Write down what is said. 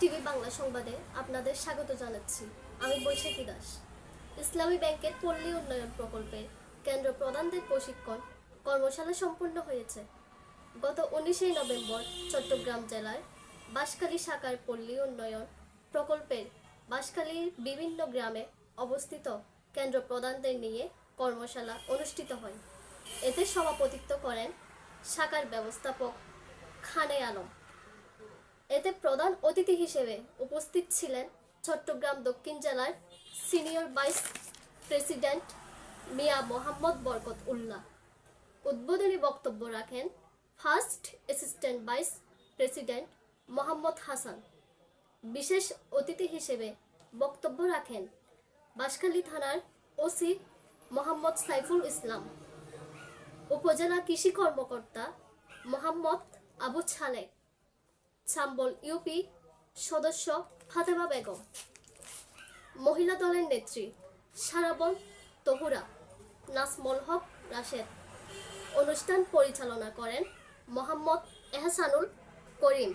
TV Bangla সংবাদে আপনাদের স্বাগত জানাচ্ছি। আমি বৈশাখী দাস। ইসলামী ব্যাংকের পল্লী উন্নয়ন প্রকল্পের কেন্দ্র প্রধানদের প্রশিক্ষণ কর্মশালা সম্পন্ন হয়েছে। গত উনিশে নভেম্বর চট্টগ্রাম জেলার বাঁশখালী শাখার পল্লী উন্নয়ন প্রকল্পের বাঁশখালীর বিভিন্ন গ্রামে অবস্থিত কেন্দ্র প্রধানদের নিয়ে কর্মশালা অনুষ্ঠিত হয়। এতে সভাপতিত্ব করেন শাখার ব্যবস্থাপক খানে আলম। এতে প্রধান অতিথি হিসেবে উপস্থিত ছিলেন চট্টগ্রাম দক্ষিণ জেলার senior vice president Mia Mohammad Barkat Ullah উদ্বোধনী বক্তব্য রাখেন first assistant vice president Mohammad Hasan. বিশেষ অতিথি হিসেবে বক্তব্য রাখেন বাঁশখালী থানার ওসি মোহাম্মদ সাইফুল ইসলাম। উপজেলা কৃষি কর্মকর্তা মোহাম্মদ আবু ছালেক। চাম্বল ইউপি সদস্য ফাতেমা বেগম। মহিলা দলের নেত্রী সারাবন তহুরা, নাসমল হক রাশেদ। অনুষ্ঠান পরিচালনা করেন মোহাম্মদ এহসানুল করিম।